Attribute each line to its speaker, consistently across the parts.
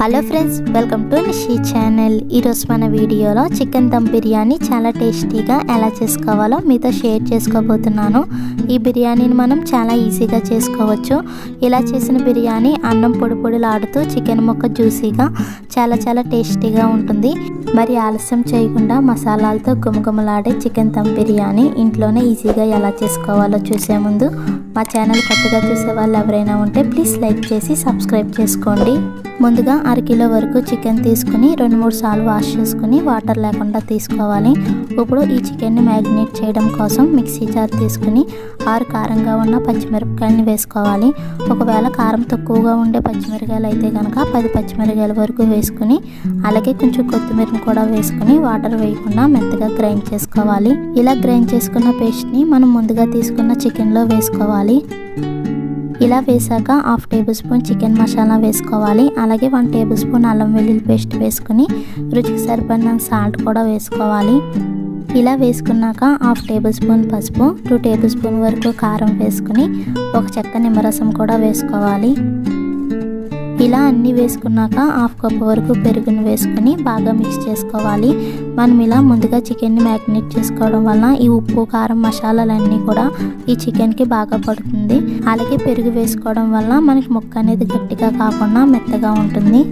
Speaker 1: Hello friends welcome to Nishi channel ఈరోజు మన వీడియోలో చికెన్ దమ్ బిర్యానీ చాలా టేస్టీగా ఎలా చేసుకోవాలో మీతో షేర్ చేసుకోబోతున్నాను. ఈ బిర్యానీని మనం చాలా ఈజీగా చేసుకోవచ్చు. ఇలా చేసిన బిర్యానీ అన్నం పొడి పొడిలాడుతూ చికెన్ ముక్క జ్యూసీగా చాలా చాలా టేస్టీగా ఉంటుంది. మరి ఆలస్యం చేయకుండా మసాలాలతో గుమగుమలాడే చికెన్ దమ్ బిర్యానీ ఇంట్లోనే ఈజీగా ఎలా చేసుకోవాలో చూసే ముందు మా ఛానల్ కొత్తగా చూసే వాళ్ళు ఎవరైనా ఉంటే ప్లీజ్ లైక్ చేసి సబ్స్క్రైబ్ చేసుకోండి. ముందుగా అరకిలో వరకు చికెన్ తీసుకుని రెండు మూడు సార్లు వాష్ చేసుకుని వాటర్ లేకుండా తీసుకోవాలి. ఇప్పుడు ఈ చికెన్ని మ్యారినేట్ చేయడం కోసం మిక్సీ జార్ తీసుకుని ఆరు కారంగా ఉన్న పచ్చిమిరపకాయలని వేసుకోవాలి. ఒకవేళ కారం తక్కువగా ఉండే పచ్చిమిరకాయలు అయితే కనుక పది పచ్చిమిరకాయల వరకు వేసుకుని అలాగే కొంచెం కొత్తిమీరని కూడా వేసుకుని వాటర్ వేయకుండా మెత్తగా గ్రైండ్ చేసుకోవాలి. ఇలా గ్రైండ్ చేసుకున్న పేస్ట్ని మనం ముందుగా తీసుకున్న చికెన్లో వేసుకోవాలి. ఇలా వేసాక half table spoon chicken masala వేసుకోవాలి. అలాగే వన్ టేబుల్ స్పూన్ అల్లం వెల్లుల్లి పేస్ట్ వేసుకుని రుచికి సరిపడిన సాల్ట్ కూడా వేసుకోవాలి. ఇలా వేసుకున్నాక హాఫ్ టేబుల్ స్పూన్ పసుపు టూ టేబుల్ స్పూన్ వరకు కారం వేసుకుని ఒక చెక్క నిమ్మరసం కూడా వేసుకోవాలి. ఇలా అన్నీ వేసుకున్నాక హాఫ్ కప్ వరకు పెరుగును వేసుకొని బాగా మిక్స్ చేసుకోవాలి. మనం ఇలా ముందుగా చికెన్ని మ్యారినేట్ చేసుకోవడం వల్ల ఈ ఉప్పు కారం మసాలాలన్నీ కూడా ఈ చికెన్కి బాగా పడుతుంది. అలాగే పెరుగు వేసుకోవడం వల్ల మనకి ముక్క అనేది గట్టిగా కాకుండా మెత్తగా ఉంటుంది.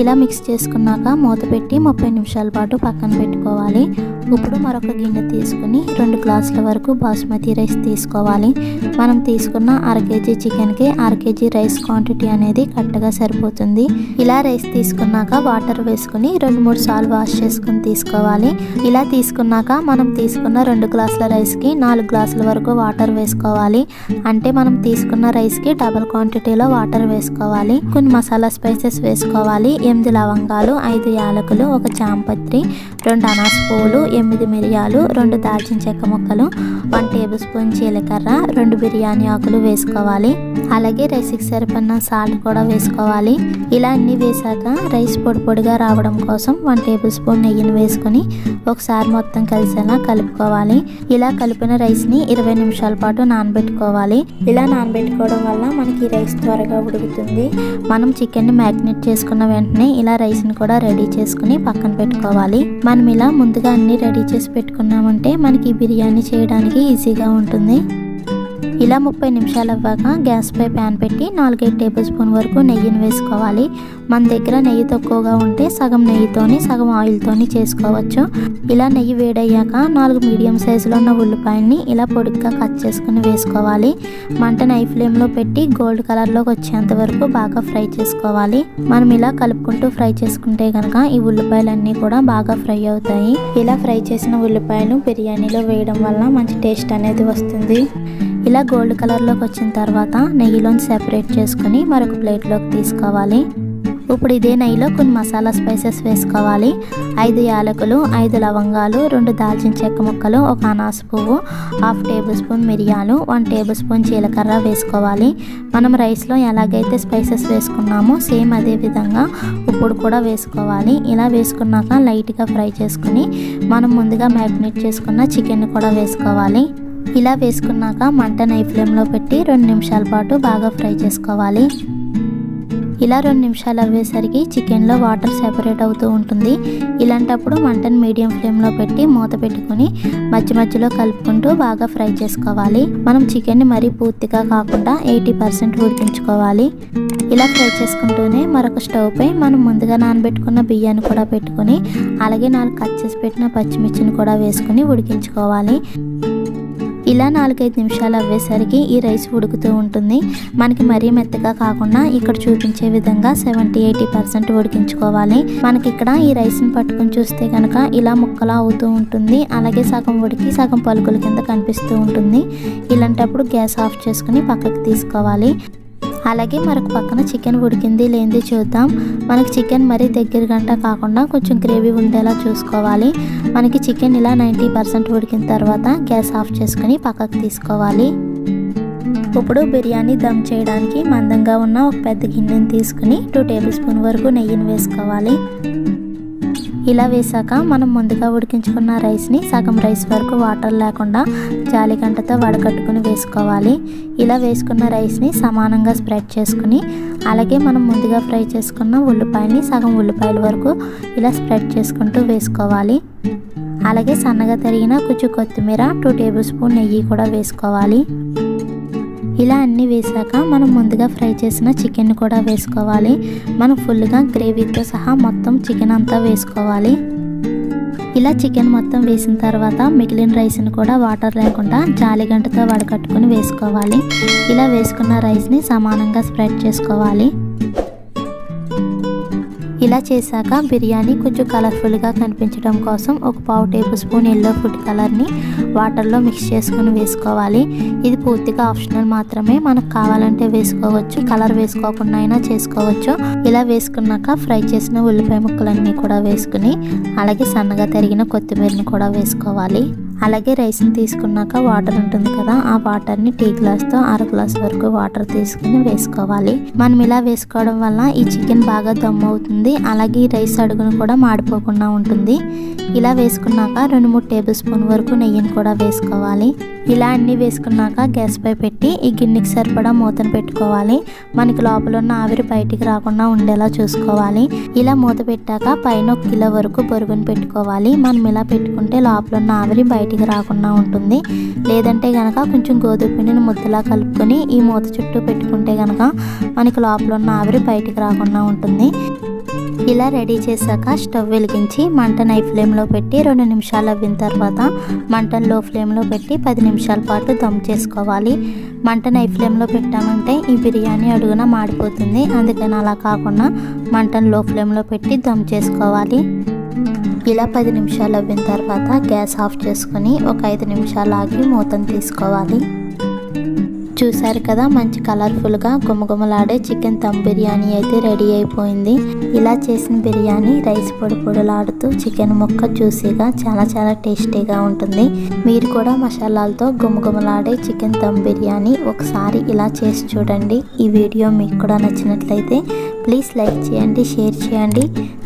Speaker 1: ఇలా మిక్స్ చేసుకున్నాక మూత పెట్టి ముప్పై నిమిషాల పాటు పక్కన పెట్టుకోవాలి. ఇప్పుడు మరొక గిన్నె తీసుకుని రెండు గ్లాసుల వరకు బాస్మతి రైస్ తీసుకోవాలి. మనం తీసుకున్న అర కేజీ చికెన్కి అర కేజీ రైస్ క్వాంటిటీ అనేది కరెక్ట్గా సరిపోతుంది. ఇలా రైస్ తీసుకున్నాక వాటర్ వేసుకుని రెండు మూడు సార్లు వాష్ చేసుకుని తీసుకోవాలి. ఇలా తీసుకున్నాక మనం తీసుకున్న రెండు గ్లాసుల రైస్కి నాలుగు గ్లాసుల వరకు వాటర్ వేసుకోవాలి. అంటే మనం తీసుకున్న రైస్కి డబల్ క్వాంటిటీలో వాటర్ వేసుకోవాలి. కొన్ని మసాలా స్పైసెస్ వేసుకోవాలి. ఎనిమిది లవంగాలు ఐదు యాలకులు ఒక చాంపత్రి రెండు అనాస పువ్వులు ఎనిమిది మిరియాలు రెండు దాల్చిన చెక్క ముక్కలు వన్ టేబుల్ స్పూన్ జీలకర్ర రెండు బిర్యానీ ఆకులు వేసుకోవాలి. అలాగే రైస్కి సరిపడిన సాల్ట్ కూడా వేసుకోవాలి. ఇలా అన్ని వేసాక రైస్ పొడి పొడిగా రావడం కోసం వన్ టేబుల్ స్పూన్ నెయ్యిని వేసుకొని ఒకసారి మొత్తం కలిసేలా కలుపుకోవాలి. ఇలా కలిపిన రైస్ని ఇరవై నిమిషాల పాటు నానబెట్టుకోవాలి. ఇలా నానబెట్టుకోవడం వల్ల మనకి రైస్ త్వరగా ఉడుకుతుంది. మనం చికెన్ని మ్యారినేట్ చేసుకున్న వెంటనే ఇలా రైస్ని కూడా రెడీ చేసుకుని పక్కన పెట్టుకోవాలి. మనం ఇలా ముందుగా అన్ని రెడీ చేసి పెట్టుకున్నామంటే మనకి బిర్యానీ చేయడానికి ఈజీగా ఉంటుంది. ఇలా ముప్పై నిమిషాలు అవ్వాక గ్యాస్పై ప్యాన్ పెట్టి నాలుగైదు టేబుల్ స్పూన్ వరకు నెయ్యిని వేసుకోవాలి. మన దగ్గర నెయ్యి తక్కువగా ఉంటే సగం నెయ్యితోని సగం ఆయిల్తోని చేసుకోవచ్చు. ఇలా నెయ్యి వేడయ్యాక నాలుగు మీడియం సైజులో ఉన్న ఉల్లిపాయల్ని ఇలా పొడిగ్గా కట్ చేసుకుని వేసుకోవాలి. మంట నై ఫ్లేమ్లో పెట్టి గోల్డ్ కలర్లోకి వచ్చేంత వరకు బాగా ఫ్రై చేసుకోవాలి. మనం ఇలా కలుపుకుంటూ ఫ్రై చేసుకుంటే కనుక ఈ ఉల్లిపాయలన్నీ కూడా బాగా ఫ్రై అవుతాయి. ఇలా ఫ్రై చేసిన ఉల్లిపాయలు బిర్యానీలో వేయడం వల్ల మంచి టేస్ట్ అనేది వస్తుంది. ఇలా గోల్డ్ కలర్లోకి వచ్చిన తర్వాత నెయ్యిలోని సెపరేట్ చేసుకుని మరొక ప్లేట్లోకి తీసుకోవాలి. ఇప్పుడు ఇదే నెయ్యిలో కొన్ని మసాలా స్పైసెస్ వేసుకోవాలి. ఐదు యాలకులు ఐదు లవంగాలు రెండు దాల్చిన చెక్క ముక్కలు ఒక అనాస పువ్వు హాఫ్ టేబుల్ స్పూన్ మిరియాలు వన్ టేబుల్ స్పూన్ జీలకర్ర వేసుకోవాలి. మనం రైస్లో ఎలాగైతే స్పైసెస్ వేసుకున్నామో సేమ్ అదే విధంగా ఇప్పుడు కూడా వేసుకోవాలి. ఇలా వేసుకున్నాక లైట్గా ఫ్రై చేసుకుని మనం ముందుగా మ్యారినేట్ చేసుకున్న చికెన్ కూడా వేసుకోవాలి. ఇలా వేసుకున్నాక మంట నై ఫ్లేమ్లో పెట్టి రెండు నిమిషాల పాటు బాగా ఫ్రై చేసుకోవాలి. ఇలా రెండు నిమిషాలు అవ్వేసరికి చికెన్లో వాటర్ సెపరేట్ అవుతూ ఉంటుంది. ఇలాంటప్పుడు మంటను మీడియం ఫ్లేమ్లో పెట్టి మూత పెట్టుకుని మధ్య మధ్యలో కలుపుకుంటూ బాగా ఫ్రై చేసుకోవాలి. మనం చికెన్ని మరీ పూర్తిగా కాకుండా ఎయిటీ పర్సెంట్ ఉడికించుకోవాలి. ఇలా ఫ్రై చేసుకుంటూనే మరొక స్టవ్ పై మనం ముందుగా నానబెట్టుకున్న బియ్యాన్ని కూడా పెట్టుకుని అలాగే నాలుగు కట్ చేసి పెట్టిన పచ్చిమిర్చిని కూడా వేసుకుని ఉడికించుకోవాలి. ఇలా నాలుగైదు నిమిషాలు అవ్వేసరికి ఈ రైస్ ఉడుకుతూ ఉంటుంది. మనకి మరీ మెత్తగా కాకుండా ఇక్కడ చూపించే విధంగా సెవెంటీ ఎయిటీ పర్సెంట్ ఉడికించుకోవాలి. మనకి ఇక్కడ ఈ రైస్ని పట్టుకుని చూస్తే కనుక ఇలా ముక్కలా అవుతూ ఉంటుంది. అలాగే సగం ఉడికి సగం పలుకుల కింద కనిపిస్తూ ఉంటుంది. ఇలాంటప్పుడు గ్యాస్ ఆఫ్ చేసుకుని పక్కకు తీసుకోవాలి. అలాగే మరొక పక్కన చికెన్ ఉడికింది లేనిది చూద్దాం. మనకి చికెన్ మరీ దగ్గర గంట కాకుండా కొంచెం గ్రేవీ ఉండేలా చూసుకోవాలి. మనకి చికెన్ ఇలా నైంటీ పర్సెంట్ ఉడికిన తర్వాత గ్యాస్ ఆఫ్ చేసుకుని పక్కకు తీసుకోవాలి. ఇప్పుడు బిర్యానీ దమ్ చేయడానికి మందంగా ఉన్న ఒక పెద్ద గిన్నెని తీసుకుని టూ టేబుల్ స్పూన్ వరకు నెయ్యిని వేసుకోవాలి. ఇలా వేసాక మనం ముందుగా ఉడికించుకున్న రైస్ని సగం రైస్ వరకు వాటర్ లేకుండా జాలిగంటతో వడకట్టుకుని వేసుకోవాలి. ఇలా వేసుకున్న రైస్ని సమానంగా స్ప్రెడ్ చేసుకుని అలాగే మనం ముందుగా ఫ్రై చేసుకున్న ఉల్లిపాయని సగం ఉల్లిపాయల వరకు ఇలా స్ప్రెడ్ చేసుకుంటూ వేసుకోవాలి. అలాగే సన్నగా తరిగిన కొంచెం కొత్తిమీర టూ టేబుల్ స్పూన్ నెయ్యి కూడా వేసుకోవాలి. ఇలా అన్నీ వేసాక మనం ముందుగా ఫ్రై చేసిన చికెన్ కూడా వేసుకోవాలి. మనం ఫుల్గా గ్రేవీతో సహా మొత్తం చికెన్ అంతా వేసుకోవాలి. ఇలా చికెన్ మొత్తం వేసిన తర్వాత మిగిలిన రైస్ని కూడా వాటర్ లేకుండా జాలిగంటతో వడకట్టుకుని వేసుకోవాలి. ఇలా వేసుకున్న రైస్ని సమానంగా స్ప్రెడ్ చేసుకోవాలి. ఇలా చేశాక బిర్యానీ కొంచెం కలర్ఫుల్గా కనిపించడం కోసం ఒక పావు టేబుల్ స్పూన్ ఎల్లో ఫుడ్ కలర్ని వాటర్లో మిక్స్ చేసుకుని వేసుకోవాలి. ఇది పూర్తిగా ఆప్షనల్ మాత్రమే. మనకు కావాలంటే వేసుకోవచ్చు కలర్ వేసుకోకుండా అయినా చేసుకోవచ్చు. ఇలా వేసుకున్నాక ఫ్రై చేసిన ఉల్లిపాయ ముక్కలన్నీ కూడా వేసుకుని అలాగే సన్నగా తరిగిన కొత్తిమీరని కూడా వేసుకోవాలి. అలాగే రైస్ని తీసుకున్నాక వాటర్ ఉంటుంది కదా ఆ వాటర్ని టీ గ్లాస్తో అర గ్లాస్ వరకు వాటర్ తీసుకుని వేసుకోవాలి. మనం ఇలా వేసుకోవడం వల్ల ఈ చికెన్ బాగా దమ్ అవుతుంది అలాగే ఈ రైస్ అడుగును కూడా మాడిపోకుండా ఉంటుంది. ఇలా వేసుకున్నాక రెండు మూడు టేబుల్ స్పూన్ వరకు నెయ్యిని కూడా వేసుకోవాలి. ఇలా అన్నీ వేసుకున్నాక గ్యాస్ పై పెట్టి ఈ గిన్నెకి సరిపడా మూతను పెట్టుకోవాలి. మనకి లోపల ఉన్న ఆవిరి బయటికి రాకుండా ఉండేలా చూసుకోవాలి. ఇలా మూత పెట్టాక పైన ఒక కిలో వరకు పొరుగును పెట్టుకోవాలి. మనం ఇలా పెట్టుకుంటే లోపల ఉన్న ఆవిరి బయట బయటికి రాకుండా ఉంటుంది. లేదంటే గనక కొంచెం గోధుమ పిండిని ముద్దలా కలుపుకొని ఈ మూత చుట్టూ పెట్టుకుంటే గనక మనకి లోపల ఉన్న ఆవిరి బయటికి రాకుండా ఉంటుంది. ఇలా రెడీ చేశాక స్టవ్ వెలిగించి మంటను హై ఫ్లేమ్లో పెట్టి రెండు నిమిషాలు అవ్విన తర్వాత మంటను లో ఫ్లేమ్లో పెట్టి పది నిమిషాల పాటు దమ్ చేసుకోవాలి. మంటను హై ఫ్లేమ్లో పెట్టామంటే ఈ బిర్యానీ అడుగున మాడిపోతుంది. అందుకని అలా కాకుండా మంటను లో ఫ్లేమ్లో పెట్టి దమ్ చేసుకోవాలి. ఇలా పది నిమిషాలు అవ్విన తర్వాత గ్యాస్ ఆఫ్ చేసుకొని ఒక ఐదు నిమిషాలు ఆగి మూతను తీసుకోవాలి. చూసారు కదా మంచి కలర్ఫుల్గా గుమగుమలాడే చికెన్ దమ్ బిర్యానీ అయితే రెడీ అయిపోయింది. ఇలా చేసిన బిర్యానీ రైస్ పొడి పొడిలాడుతూ చికెన్ ముక్క జ్యూసీగా చాలా చాలా టేస్టీగా ఉంటుంది. మీరు కూడా మసాలాలతో గుమగుమలాడే చికెన్ దమ్ బిర్యానీ ఒకసారి ఇలా చేసి చూడండి. ఈ వీడియో మీకు కూడా నచ్చినట్లయితే ప్లీజ్ లైక్ చేయండి షేర్ చేయండి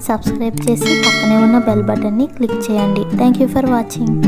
Speaker 1: సబ్స్క్రైబ్ చేసి పక్కనే ఉన్న బెల్ బటన్ని క్లిక్ చేయండి. Thank you for watching